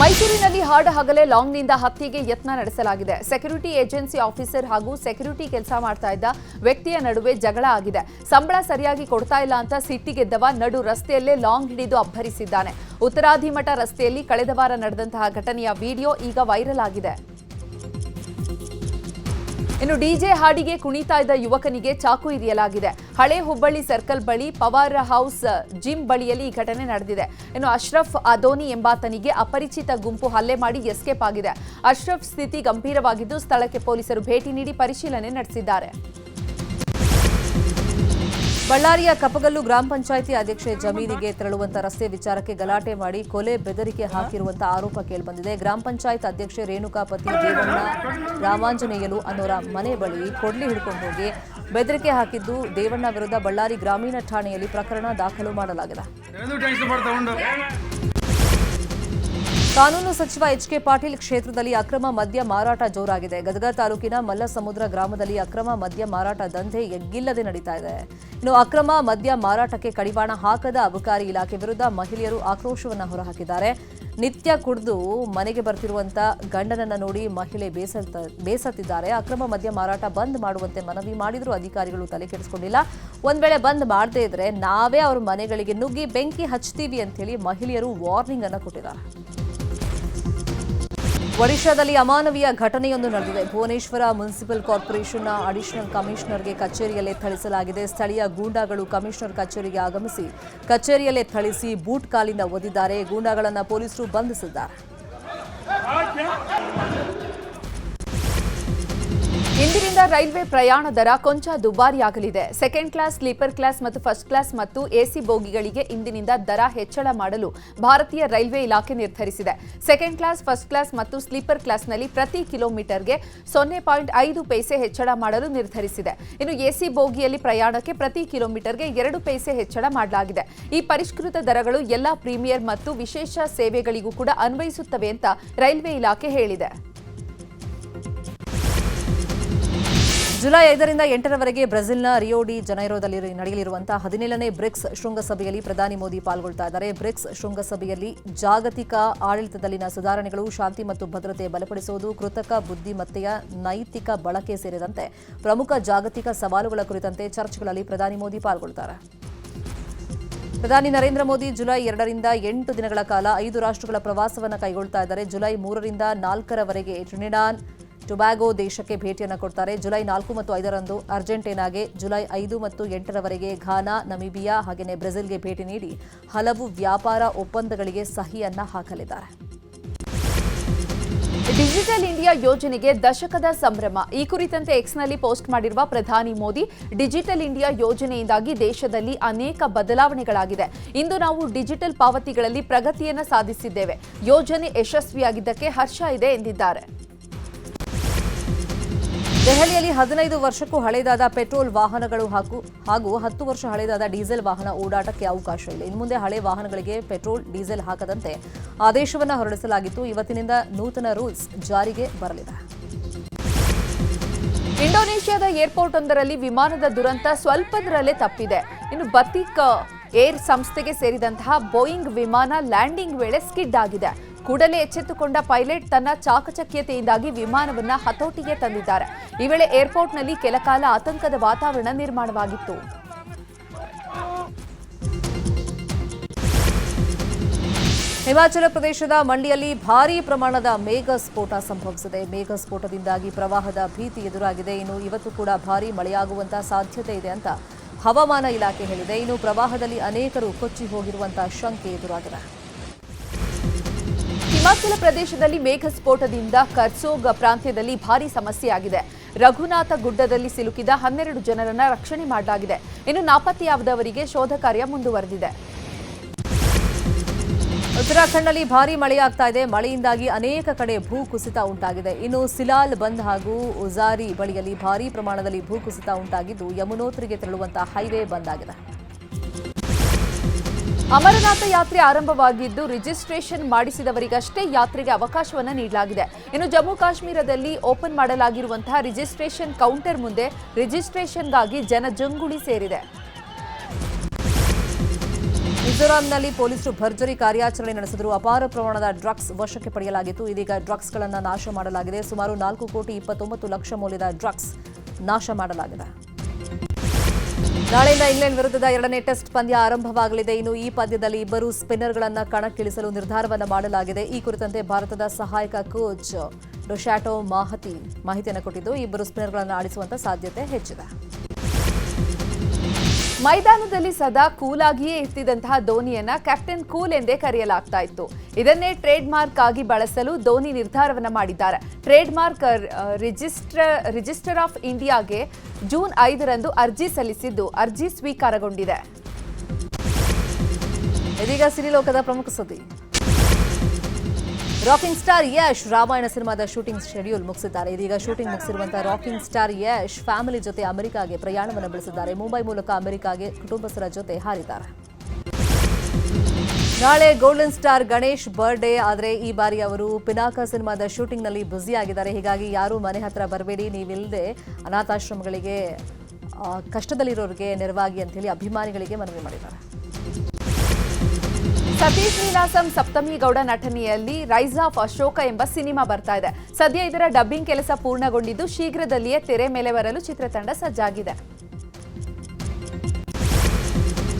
ಮೈಸೂರಿನಲ್ಲಿ ಹಾಡ ಹಗಲೇ ಲಾಂಗ್ನಿಂದ ಹತ್ಯೆಗೆ ಯತ್ನ ನಡೆಸಲಾಗಿದೆ. ಸೆಕ್ಯೂರಿಟಿ ಏಜೆನ್ಸಿ ಆಫೀಸರ್ ಹಾಗೂ ಸೆಕ್ಯೂರಿಟಿ ಕೆಲಸ ಮಾಡ್ತಾ ಇದ್ದ ವ್ಯಕ್ತಿಯ ನಡುವೆ ಜಗಳ ಆಗಿದೆ. ಸಂಬಳ ಸರಿಯಾಗಿ ಕೊಡ್ತಾ ಇಲ್ಲ ಅಂತ ಸಿಟ್ಟಿಗೆದ್ದವ ನಡು ರಸ್ತೆಯಲ್ಲೇ ಲಾಂಗ್ ಹಿಡಿದು ಅಬ್ಬರಿಸಿದ್ದಾನೆ. ಉತ್ತರಾಧಿಮಠ ರಸ್ತೆಯಲ್ಲಿ ಕಳೆದ ವಾರ ನಡೆದಂತಹ ಘಟನೆಯ ವಿಡಿಯೋ ಈಗ ವೈರಲ್ ಆಗಿದೆ. ಇನ್ನು ಡಿಜೆ ಹಾಡಿಗೆ ಕುಣಿತಾ ಇದ್ದ ಯುವಕನಿಗೆ ಚಾಕು ಇರಿಯಲಾಗಿದೆ ಹಳೆ ಹುಬ್ಬಳ್ಳಿ ಸರ್ಕಲ್ ಬಳಿ ಪವಾರ್ ಹೌಸ್, ಜಿಮ್ ಬಳಿಯಲ್ಲಿ ಈ ಘಟನೆ ನಡೆದಿದೆ. ಇನ್ನು ಅಶ್ರಫ್ ಅದೋನಿ ಎಂಬಾತನಿಗೆ ಅಪರಿಚಿತ ಗುಂಪು ಹಲ್ಲೆ ಮಾಡಿ ಎಸ್ಕೇಪ್ ಆಗಿದೆ. ಅಶ್ರಫ್ ಸ್ಥಿತಿ ಗಂಭೀರವಾಗಿದ್ದು ಸ್ಥಳಕ್ಕೆ ಪೊಲೀಸರು ಭೇಟಿ ನೀಡಿ ಪರಿಶೀಲನೆ ನಡೆಸಿದ್ದಾರೆ. ಬಳ್ಳಾರಿಯ ಕಪಗಲ್ಲು ಗ್ರಾಮ ಪಂಚಾಯಿತಿ ಅಧ್ಯಕ್ಷೆ ಜಮೀನಿಗೆ ತೆರಳುವಂತ ರಸ್ತೆ ವಿಚಾರಕ್ಕೆ ಗಲಾಟೆ ಮಾಡಿ ಕೊಲೆ ಬೆದರಿಕೆ ಹಾಕಿರುವಂತ ಆರೋಪ ಕೇಳಿಬಂದಿದೆ. ಗ್ರಾಮ ಪಂಚಾಯತ್ ಅಧ್ಯಕ್ಷೆ ರೇಣುಕಾ ಪತಿ ದೇವಣ್ಣ ರಾಮಾಂಜನೇಯಲು ಅನ್ನೋರ ಮನೆ ಬಳಿ ಕೊಡ್ಲಿ ಹಿಡ್ಕೊಂಡು ಹೋಗಿ ಬೆದರಿಕೆ ಹಾಕಿದ್ದು ದೇವಣ್ಣ ವಿರುದ್ಧ ಬಳ್ಳಾರಿ ಗ್ರಾಮೀಣ ಠಾಣೆಯಲ್ಲಿ ಪ್ರಕರಣ ದಾಖಲು ಮಾಡಲಾಗಿದೆ. ಕಾನೂನು ಸಚಿವ ಎಚ್ ಕೆ ಪಾಟೀಲ್ ಕ್ಷೇತ್ರದಲ್ಲಿ ಅಕ್ರಮ ಮದ್ಯ ಮಾರಾಟ ಜೋರಾಗಿದೆ. ಗದಗ ತಾಲೂಕಿನ ಮಲ್ಲಸಮುದ್ರ ಗ್ರಾಮದಲ್ಲಿ ಅಕ್ರಮ ಮದ್ಯ ಮಾರಾಟ ದಂಧೆ ಎಗ್ಗಿಲ್ಲದೆ ನಡೀತಾ ಇದೆ. ಇನ್ನು ಅಕ್ರಮ ಮದ್ಯ ಮಾರಾಟಕ್ಕೆ ಕಡಿವಾಣ ಹಾಕದ ಅಬಕಾರಿ ಇಲಾಖೆ ವಿರುದ್ಧ ಮಹಿಳೆಯರು ಆಕ್ರೋಶವನ್ನು ಹೊರಹಾಕಿದ್ದಾರೆ. ನಿತ್ಯ ಕುಡಿದು ಮನೆಗೆ ಬರ್ತಿರುವಂತ ಗಂಡನನ್ನು ನೋಡಿ ಮಹಿಳೆ ಬೇಸತ್ತ, ಬೇಸತ್ತಿದ್ದಾರೆ. ಅಕ್ರಮ ಮದ್ಯ ಮಾರಾಟ ಬಂದ್ ಮಾಡುವಂತೆ ಮನವಿ ಮಾಡಿದರೂ. ಅಧಿಕಾರಿಗಳು ತಲೆ ಕೆಡಿಸಿಕೊಂಡಿಲ್ಲ. ಒಂದ್ ವೇಳೆ ಬಂದ್ ಮಾಡದೇ ಇದ್ರೆ ನಾವೇ ಅವ್ರ ಮನೆಗಳಿಗೆ ನುಗ್ಗಿ ಬೆಂಕಿ ಹಚ್ತೀವಿ ಅಂತ ಹೇಳಿ ಮಹಿಳೆಯರು ವಾರ್ನಿಂಗ್ ಅನ್ನು ಕೊಟ್ಟಿದ್ದಾರೆ. ಒಡಿಶಾದಲ್ಲಿ ಅಮಾನವೀಯ ಘಟನೆಯೊಂದು ನಡೆದಿದೆ. ಭುವನೇಶ್ವರ ಮುನ್ಸಿಪಲ್ ಕಾರ್ಪೊರೇಷನ್ನ ಅಡಿಷನಲ್ ಕಮಿಷನರ್ಗೆ ಕಚೇರಿಯಲ್ಲೇ ಥಳಿಸಲಾಗಿದೆ. ಸ್ಥಳೀಯ ಗೂಂಡಾಗಳು ಕಮಿಷನರ್ ಕಚೇರಿಗೆ ಆಗಮಿಸಿ ಕಚೇರಿಯಲ್ಲೇ ಥಳಿಸಿ ಬೂಟ್ ಕಾಲಿಂದ ಒದಿದ್ದಾರೆ. ಗೂಂಡಾಗಳನ್ನು ಪೊಲೀಸರು ಬಂಧಿಸಿದ್ದಾರೆ. ಇಂದಿನಿಂದ ರೈಲ್ವೆ ಪ್ರಯಾಣ ದರ ಕೊಂಚ ದುಬಾರಿಯಾಗಲಿದೆ. ಸೆಕೆಂಡ್ ಕ್ಲಾಸ್ ಸ್ಲೀಪರ್ ಕ್ಲಾಸ್ ಮತ್ತು ಫಸ್ಟ್ ಕ್ಲಾಸ್ ಮತ್ತು ಎಸಿ ಬೋಗಿಗಳಿಗೆ ಇಂದಿನಿಂದ ದರ ಹೆಚ್ಚಳ ಮಾಡಲು ಭಾರತೀಯ ರೈಲ್ವೆ ಇಲಾಖೆ ನಿರ್ಧರಿಸಿದೆ. ಸೆಕೆಂಡ್ ಕ್ಲಾಸ್ ಫಸ್ಟ್ ಕ್ಲಾಸ್ ಮತ್ತು ಸ್ಲೀಪರ್ ಕ್ಲಾಸ್ನಲ್ಲಿ ಪ್ರತಿ ಕಿಲೋಮೀಟರ್ಗೆ ಸೊನ್ನೆ ಪಾಯಿಂಟ್ ಐದು ಪೈಸೆ ಹೆಚ್ಚಳ ಮಾಡಲು ನಿರ್ಧರಿಸಿದೆ. ಇನ್ನು ಎಸಿ ಬೋಗಿಯಲ್ಲಿ ಪ್ರಯಾಣಕ್ಕೆ ಪ್ರತಿ ಕಿಲೋಮೀಟರ್ಗೆ ಎರಡು ಪೈಸೆ ಹೆಚ್ಚಳ ಮಾಡಲಾಗಿದೆ. ಈ ಪರಿಷ್ಕೃತ ದರಗಳು ಎಲ್ಲಾ ಪ್ರೀಮಿಯರ್ ಮತ್ತು ವಿಶೇಷ ಸೇವೆಗಳಿಗೂ ಕೂಡ ಅನ್ವಯಿಸುತ್ತವೆ ಅಂತ ರೈಲ್ವೆ ಇಲಾಖೆ ಹೇಳಿದೆ. ಜುಲೈ ಐದರಿಂದ ಎಂಟರವರೆಗೆ ಬ್ರೆಜಿಲ್ನ ರಿಯೋಡಿ ಜನೈರೋದಲ್ಲಿ ನಡೆಯಲಿರುವಂತಹ ಹದಿನೇಳನೇ ಬ್ರಿಕ್ಸ್ ಶೃಂಗಸಭೆಯಲ್ಲಿ ಪ್ರಧಾನಿ ಮೋದಿ ಪಾಲ್ಗೊಳ್ತಾ ಇದ್ದಾರೆ. ಬ್ರಿಕ್ಸ್ ಶೃಂಗಸಭೆಯಲ್ಲಿ ಜಾಗತಿಕ ಆಡಳಿತದಲ್ಲಿನ ಸುಧಾರಣೆಗಳು ಶಾಂತಿ ಮತ್ತು ಭದ್ರತೆ ಬಲಪಡಿಸುವುದು, ಕೃತಕ ಬುದ್ಧಿಮತ್ತೆಯ ನೈತಿಕ ಬಳಕೆ ಸೇರಿದಂತೆ ಪ್ರಮುಖ ಜಾಗತಿಕ ಸವಾಲುಗಳ ಕುರಿತಂತೆ ಚರ್ಚೆಗಳಲ್ಲಿ ಪ್ರಧಾನಿ ಮೋದಿ ಪಾಲ್ಗೊಳ್ತಾರೆ. ಪ್ರಧಾನಿ ನರೇಂದ್ರ ಮೋದಿ ಜುಲೈ ಎರಡರಿಂದ ಎಂಟು ದಿನಗಳ ಕಾಲ ಐದು ರಾಷ್ಟ್ರಗಳ ಪ್ರವಾಸವನ್ನು ಕೈಗೊಳ್ತಾ ಇದ್ದಾರೆ. ಜುಲೈ ಮೂರರಿಂದ ನಾಲ್ಕರವರೆಗೆ ಟ್ರಿನಿಡಾನ್ ಟೊಬ್ಯಾಗೋ ದೇಶಕ್ಕೆ ಭೇಟಿಯನ್ನು ಕೊಡ್ತಾರೆ. ಜುಲೈ ನಾಲ್ಕು ಮತ್ತು ಐದರಂದು ಅರ್ಜೆಂಟೀನಾಗೆ ಜುಲೈ ಐದು ಮತ್ತು ಎಂಟರವರೆಗೆ ಘಾನಾ, ನಮಿಬಿಯಾ ಹಾಗೆಯೇ ಬ್ರೆಜಿಲ್ಗೆ ಭೇಟಿ ನೀಡಿ ಹಲವು ವ್ಯಾಪಾರ ಒಪ್ಪಂದಗಳಿಗೆ ಸಹಿಯನ್ನ ಹಾಕಲಿದ್ದಾರೆ. ಡಿಜಿಟಲ್ ಇಂಡಿಯಾ ಯೋಜನೆಗೆ ದಶಕದ ಸಂಭ್ರಮ. ಈ ಕುರಿತಂತೆ ಎಕ್ಸ್ನಲ್ಲಿ ಪೋಸ್ಟ್ ಮಾಡಿರುವ ಪ್ರಧಾನಿ ಮೋದಿ, ಡಿಜಿಟಲ್ ಇಂಡಿಯಾ ಯೋಜನೆಯಿಂದಾಗಿ ದೇಶದಲ್ಲಿ ಅನೇಕ ಬದಲಾವಣೆಗಳಾಗಿದೆ. ಇಂದು ನಾವು ಡಿಜಿಟಲ್ ಪಾವತಿಗಳಲ್ಲಿ ಪ್ರಗತಿಯನ್ನು ಸಾಧಿಸಿದ್ದೇವೆ. ಯೋಜನೆ ಯಶಸ್ವಿಯಾಗಿದ್ದಕ್ಕೆ ಹರ್ಷ ಇದೆ ಎಂದಿದ್ದಾರೆ. ದೆಹಲಿಯಲ್ಲಿ ಹದಿನೈದು ವರ್ಷಕ್ಕೂ ಹಳೆಯದಾದ ಪೆಟ್ರೋಲ್ ವಾಹನಗಳು ಹಾಗೂ ಹಾಗೂ ಹತ್ತು ವರ್ಷ ಹಳೆಯದಾದ ಡೀಸೆಲ್ ವಾಹನ ಓಡಾಟಕ್ಕೆ ಅವಕಾಶ ಇಲ್ಲ. ಇನ್ನು ಮುಂದೆ ಹಳೆ ವಾಹನಗಳಿಗೆ ಪೆಟ್ರೋಲ್, ಡೀಸೆಲ್ ಹಾಕದಂತೆ ಆದೇಶವನ್ನು ಹೊರಡಿಸಲಾಗಿತ್ತು. ಇವತ್ತಿನಿಂದ ನೂತನ ರೂಲ್ಸ್ ಜಾರಿಗೆ ಬರಲಿದೆ. ಇಂಡೋನೇಷ್ಯಾದ ಏರ್ಪೋರ್ಟ್ ಒಂದರಲ್ಲಿ ವಿಮಾನದ ದುರಂತ ಸ್ವಲ್ಪದರಲ್ಲೇ ತಪ್ಪಿದೆ. ಇನ್ನು ಬತಿಕ್ ಏರ್ ಸಂಸ್ಥೆಗೆ ಸೇರಿದಂತಹ ಬೋಯಿಂಗ್ ವಿಮಾನ ಲ್ಯಾಂಡಿಂಗ್ ವೇಳೆ ಸ್ಕಿಡ್ ಆಗಿದೆ. ಕೂಡಲೇ ಎಚ್ಚೆತ್ತುಕೊಂಡ ಪೈಲಟ್ ತನ್ನ ಚಾಕಚಕ್ಯತೆಯಿಂದಾಗಿ ವಿಮಾನವನ್ನ ಹತೋಟಿಗೆ ತಂದಿದ್ದಾರೆ. ಈ ವೇಳೆ ಏರ್ಪೋರ್ಟ್ನಲ್ಲಿ ಕೆಲಕಾಲ ಆತಂಕದ ವಾತಾವರಣ ನಿರ್ಮಾಣವಾಗಿತ್ತು. ಹಿಮಾಚಲ ಪ್ರದೇಶದ ಮಂಡಿಯಲ್ಲಿ ಭಾರೀ ಪ್ರಮಾಣದ ಮೇಘ ಸ್ಫೋಟ ಸಂಭವಿಸಿದೆ. ಮೇಘ ಸ್ಫೋಟದಿಂದಾಗಿ ಪ್ರವಾಹದ ಭೀತಿ ಎದುರಾಗಿದೆ. ಇನ್ನು ಇವತ್ತು ಕೂಡ ಭಾರೀ ಮಳೆಯಾಗುವಂತಹ ಸಾಧ್ಯತೆ ಇದೆ ಅಂತ ಹವಾಮಾನ ಇಲಾಖೆ ಹೇಳಿದೆ. ಇನ್ನು ಪ್ರವಾಹದಲ್ಲಿ ಅನೇಕರು ಕೊಚ್ಚಿ ಹೋಗಿರುವಂತಹ ಶಂಕೆ ಎದುರಾಗಿದೆ. ಹಿಮಾಚಲ ಪ್ರದೇಶದಲ್ಲಿ ಮೇಘ ಸ್ಫೋಟದಿಂದ ಕರ್ಸೋಗ್ ಪ್ರಾಂತ್ಯದಲ್ಲಿ ಭಾರಿ ಸಮಸ್ಯೆಯಾಗಿದೆ. ರಘುನಾಥ ಗುಡ್ಡದಲ್ಲಿ ಸಿಲುಕಿದ ಹನ್ನೆರಡು ಜನರನ್ನ ರಕ್ಷಣೆ ಮಾಡಲಾಗಿದೆ. ಇನ್ನು ನಾಪತ್ತೆಯಾದವರಿಗೆ ಶೋಧ ಕಾರ್ಯ ಮುಂದುವರೆದಿದೆ. ಉತ್ತರಾಖಂಡ್ನಲ್ಲಿ ಭಾರಿ ಮಳೆಯಾಗ್ತಾ ಇದೆ. ಮಳೆಯಿಂದಾಗಿ ಅನೇಕ ಕಡೆ ಭೂಕುಸಿತ ಉಂಟಾಗಿದೆ. ಇನ್ನು ಸಿಲಾಲ್ ಬಂದ್ ಹಾಗೂ ಉಜಾರಿ ಬಳಿಯಲ್ಲಿ ಭಾರೀ ಪ್ರಮಾಣದಲ್ಲಿ ಭೂಕುಸಿತ ಉಂಟಾಗಿದ್ದು, ಯಮುನೋತ್ರಿಗೆ ತೆರಳುವಂತಹ ಹೈವೇ ಬಂದ್ ಆಗಿದೆ. ಅಮರನಾಥ ಯಾತ್ರೆ ಆರಂಭವಾಗಿದ್ದು ರಿಜಿಸ್ಟ್ರೇಷನ್ ಮಾಡಿಸಿದವರಿಗಷ್ಟೇ ಯಾತ್ರೆಗೆ ಅವಕಾಶವನ್ನು ನೀಡಲಾಗಿದೆ. ಇನ್ನು ಜಮ್ಮು ಕಾಶ್ಮೀರದಲ್ಲಿ ಓಪನ್ ಮಾಡಲಾಗಿರುವಂತಹ ರಿಜಿಸ್ಟ್ರೇಷನ್ ಕೌಂಟರ್ ಮುಂದೆ ರಿಜಿಸ್ಟ್ರೇಷನ್ಗಾಗಿ ಜನಜಂಗುಳಿ ಸೇರಿದೆ. ಮಿಜೋರಾಂನಲ್ಲಿ ಪೊಲೀಸರು ಭರ್ಜರಿ ಕಾರ್ಯಾಚರಣೆ ನಡೆಸಿದರು. ಅಪಾರ ಪ್ರಮಾಣದ ಡ್ರಗ್ಸ್ ವಶಕ್ಕೆ ಪಡೆಯಲಾಗಿತ್ತು. ಇದೀಗ ಡ್ರಗ್ಸ್ಗಳನ್ನು ನಾಶ ಮಾಡಲಾಗಿದೆ. ಸುಮಾರು ನಾಲ್ಕು ಕೋಟಿ ಇಪ್ಪತ್ತೊಂಬತ್ತು ಲಕ್ಷ ಮೌಲ್ಯದ ಡ್ರಗ್ಸ್ ನಾಶ ಮಾಡಲಾಗಿದೆ. ನಾಳೆಯಿಂದ ಇಂಗ್ಲೆಂಡ್ ವಿರುದ್ಧದ ಎರಡನೇ ಟೆಸ್ಟ್ ಪಂದ್ಯ ಆರಂಭವಾಗಲಿದೆ. ಇನ್ನು ಈ ಪಂದ್ಯದಲ್ಲಿ ಇಬ್ಬರು ಸ್ಪಿನ್ನರ್ಗಳನ್ನು ಕಣಕ್ಕಿಳಿಸಲು ನಿರ್ಧಾರವನ್ನು ಮಾಡಲಾಗಿದೆ. ಈ ಕುರಿತಂತೆ ಭಾರತದ ಸಹಾಯಕ ಕೋಚ್ ಡೊಶಾಟೋ ಮಾಹತಿ ಮಾಹಿತಿಯನ್ನು ಕೊಟ್ಟಿದ್ದು, ಇಬ್ಬರು ಸ್ಪಿನ್ನರ್ಗಳನ್ನು ಆಡಿಸುವಂತ ಸಾಧ್ಯತೆ ಹೆಚ್ಚಿದೆ. ಮೈದಾನದಲ್ಲಿ ಸದಾ ಕೂಲಾಗಿಯೇ ಇರ್ತಿದ್ದಂತಹ ಧೋನಿಯನ್ನ ಕ್ಯಾಪ್ಟನ್ ಕೂಲ್ ಎಂದೇ ಕರೆಯಲಾಗ್ತಾ ಇತ್ತು. ಇದನ್ನೇ ಟ್ರೇಡ್ ಮಾರ್ಕ್ ಆಗಿ ಬಳಸಲು ಧೋನಿ ನಿರ್ಧಾರವನ್ನ ಮಾಡಿದ್ದಾರೆ. Trade mark register register of ಇಂಡಿಯಾಗೆ ಜೂನ್ ಐದರಂದು ಅರ್ಜಿ ಸಲ್ಲಿಸಿದ್ದು ಅರ್ಜಿ ಸ್ವೀಕಾರಗೊಂಡಿದೆ. ಇದೀಗ ಸಿರಿಲೋಕದ ಪ್ರಮುಖ ಸುದ್ದಿ. ರಾಕಿಂಗ್ ಸ್ಟಾರ್ ಯಶ್ ರಾಮಾಯಣ ಸಿನಿಮಾದ ಶೂಟಿಂಗ್ ಶೆಡ್ಯೂಲ್ ಮುಗಿಸಿದ್ದಾರೆ. ಇದೀಗ ಶೂಟಿಂಗ್ ಮುಗಿಸಿರುವಂತಹ ರಾಕಿಂಗ್ ಸ್ಟಾರ್ ಯಶ್ ಫ್ಯಾಮಿಲಿ ಜೊತೆ ಅಮೆರಿಕಾಗೆ ಪ್ರಯಾಣವನ್ನು ಬೆಳೆಸಿದ್ದಾರೆ. ಮುಂಬೈ ಮೂಲಕ ಅಮೆರಿಕಾಗೆ ಕುಟುಂಬಸ್ಥರ ಜೊತೆ ಹಾರಿದ್ದಾರೆ. ನಾಳೆ ಗೋಲ್ಡನ್ ಸ್ಟಾರ್ ಗಣೇಶ್ ಬರ್ಡೇ ಆದರೆ ಈ ಬಾರಿ ಅವರು ಪಿನಾಕ ಸಿನಿಮಾದ ಶೂಟಿಂಗ್ನಲ್ಲಿ ಬ್ಯುಸಿ ಆಗಿದ್ದಾರೆ ಹೀಗಾಗಿ ಯಾರೂ ಮನೆ ಹತ್ರ ಬರಬೇಡಿ ನೀವಿಲ್ಲದೆ ಅನಾಥಾಶ್ರಮಗಳಿಗೆ ಕಷ್ಟದಲ್ಲಿರೋರಿಗೆ ನೆರವಾಗಿ ಅಂತೇಳಿ ಅಭಿಮಾನಿಗಳಿಗೆ ಮನವಿ ಮಾಡಿದ್ದಾರೆ. ಸತೀಶ್ ನೀನಾಸಂ ಸಪ್ತಮಿ ಗೌಡ ನಟನೆಯಲ್ಲಿ ರೈಸ್ ಆಫ್ ಅಶೋಕ ಎಂಬ ಸಿನಿಮಾ ಬರ್ತಾ ಇದೆ. ಸದ್ಯ ಇದರ ಡಬ್ಬಿಂಗ್ ಕೆಲಸ ಪೂರ್ಣಗೊಂಡಿದ್ದು ಶೀಘ್ರದಲ್ಲಿಯೇ ತೆರೆ ಮೇಲೆ ಬರಲು ಚಿತ್ರತಂಡ ಸಜ್ಜಾಗಿದೆ.